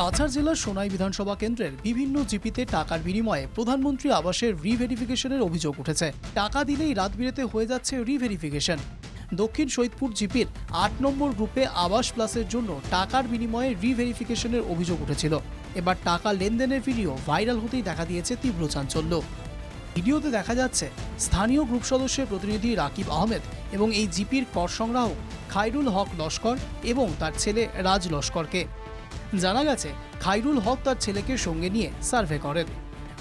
কাছাড় জেলার সোনাই বিধানসভা কেন্দ্রের বিভিন্ন জিপিতে টাকার বিনিময়ে প্রধানমন্ত্রী আবাসের রিভেরিফিকেশনের অভিযোগ উঠেছে। টাকা দিলেই রাত বিরেতে হয়ে যাচ্ছে রিভেরিফিকেশন। দক্ষিণ সৈদপুর জিপির আট নম্বর গ্রুপে আবাস প্লাসের জন্য টাকার বিনিময়ে রিভেরিফিকেশনের অভিযোগ উঠেছিল। এবার টাকা লেনদেনের ভিডিও ভাইরাল হতেই দেখা দিয়েছে তীব্র চাঞ্চল্য। ভিডিওতে দেখা যাচ্ছে, স্থানীয় গ্রুপ সদস্যের প্রতিনিধি রাকিব আহমেদ এবং এই জিপির কর সংগ্রাহক খাইরুল হক লস্কর এবং তার ছেলে রাজ লস্করকে। জানা গেছে, খাইরুল হক তার ছেলেকে সঙ্গে নিয়ে সার্ভে করেন।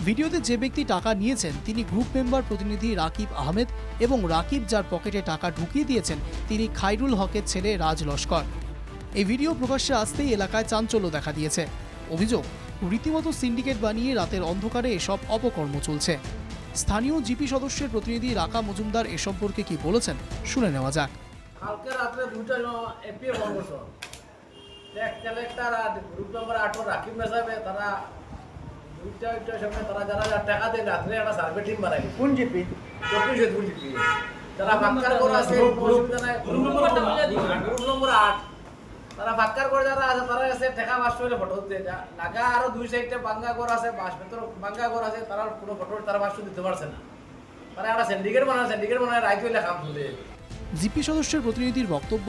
ভিডিওতে যে ব্যক্তি টাকা নিয়েছেন, তিনি গ্রুপ মেম্বার প্রতিনিধি রাকিব আহমেদ এবং রাকিব যার পকেটে টাকা ঢুকিয়ে দিয়েছেন, তিনি খাইরুল হকের ছেলে রাজ লস্কর। এই ভিডিও প্রকাশ্যে আসতেই এলাকায় চাঞ্চল্য দেখা দিয়েছে। অভিযোগ, রীতিমতো সিন্ডিকেট বানিয়ে রাতের অন্ধকারে এসব অপকর্ম চলছে। স্থানীয় জিপি সদস্যের প্রতিনিধি রাকা মজুমদার এ সম্পর্কে কি বলেছেন, শুনে নেওয়া যাক। কালকে এপিএ কালেক্টর আর গ্রুপ নম্বর আট রাকিব মেসাবে তারা দুইটা দুইটার সময় তারা যারা যারা টাকা দেয় রাত্রে একটা সার্ভে টিম বানাই কোন জিপি? চব্বিশ হেতুর জিপি? যারা ফাঁকার করে আছে গ্রুপ নম্বর আট তারা ফাঁকার করে যারা আছে তারা আছে টাকা বাস হইলে ফটো দিতে নাগা আরও দুই বাঙ্গা ঘর আছে বাস ভেতর বাঙ্গা ঘর আছে তারা কোনো ফটো তারা বাস দিতে পারছে না। তারা একটা সিন্ডিকেট বানায় সিন্ডিকেট বানায় রাইত হইলে কাম চলে জিপি সদস্যের প্রতিনিধির বক্তব্য,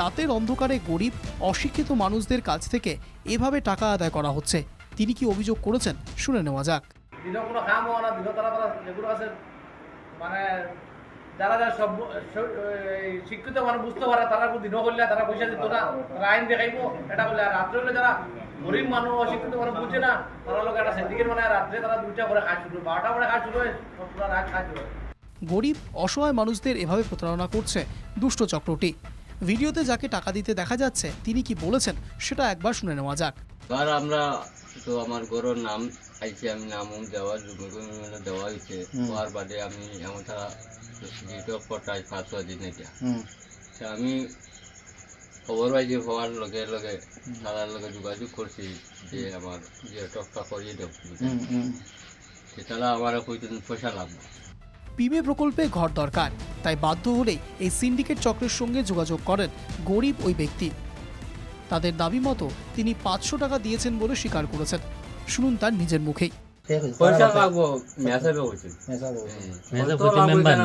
রাতের অন্ধকারে গরিব, অশিক্ষিত মানুষদের কাছ থেকে এভাবে টাকা আদায় করা হচ্ছে। তিনি কি অভিযোগ করেছেন? শুনে নেওয়া যাক। মানে যারা যারা সব শিক্ষিত মানুষ বুঝতে পারে, তারা দিনও করলে তারা পয়সা দিত না তারা আইন দেখাইবো। এটা করলে আর রাত্রে হলে যারা গরিব মানুষ অশিক্ষিত মানুষ বুঝে না, তারা লোক একটা সিন্ডিকেট মানে রাত্রে তারা দুইটা করে খাওয়া শুরু বারোটা করে খাওয়া শুরু হয় রাত খাওয়া শুরু হয়। গরিব অসহায় মানুষদের এভাবে প্রতারণা করছে দুষ্ট চক্রটি। ভিডিওতে যাকে টাকা দিতে দেখা যাচ্ছে তিনি কি বলেছেন সেটা একবার শুনে নেওয়া যাক। আমরা তো আমার গরুর নাম আইছে আমি নাম দেওয়া হয়েছে। বাদে আমি তারা পটাই পাঁচশো দিন এটা আমি খবর পাইছি হওয়ার লগে লগে তারার লগে যোগাযোগ করছি যে আমার যে টকটা করিয়ে দেব। হুম হুম। তারা আমার কইতেন পয়সা লাগবে। পিমে প্রকল্পে ঘর দরকার তাই বাধ্য হলেই এই সিন্ডিকেট চক্রের সঙ্গে যোগাযোগ করেন গরিব ওই ব্যক্তি। তাদের দাবি মতো তিনি পাঁচশো টাকা দিয়েছেন বলে স্বীকার করেছেন। শুনুন তার নিজের মুখেই। পয়সা মেসাবে কইছে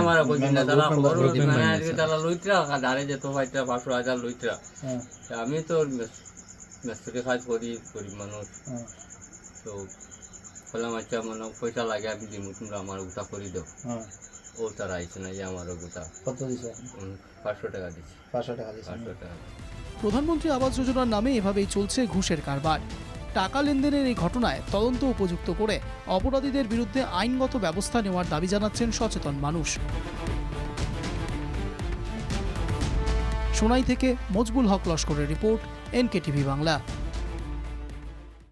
আমার না লইত্রা দাঁড়ে হাজার লইত্রা। আমি তো মেসকে কাজ করি গরিব মানুষ। তো বললাম আচ্ছা মনে পয়সা লাগে আমি দিমু তোমরা আমার গোটা করে দাও ও তারা আইছে না যে আমার গোটা কত দিছে পাঁচশো টাকা দিচ্ছি পাঁচশো টাকা দিছে পাঁচশো টাকা প্রধানমন্ত্রী আবাস যোজনার নামে এভাবেই চলছে ঘুষের কারবার। টাকা লেনদেনের এই ঘটনায় তদন্ত উপযুক্ত করে অপরাধীদের বিরুদ্ধে আইনগত ব্যবস্থা নেওয়ার দাবি জানাচ্ছেন সচেতন মানুষ। সোনাই থেকে মজবুল হক লস্করের রিপোর্ট এনকেটিভি বাংলা।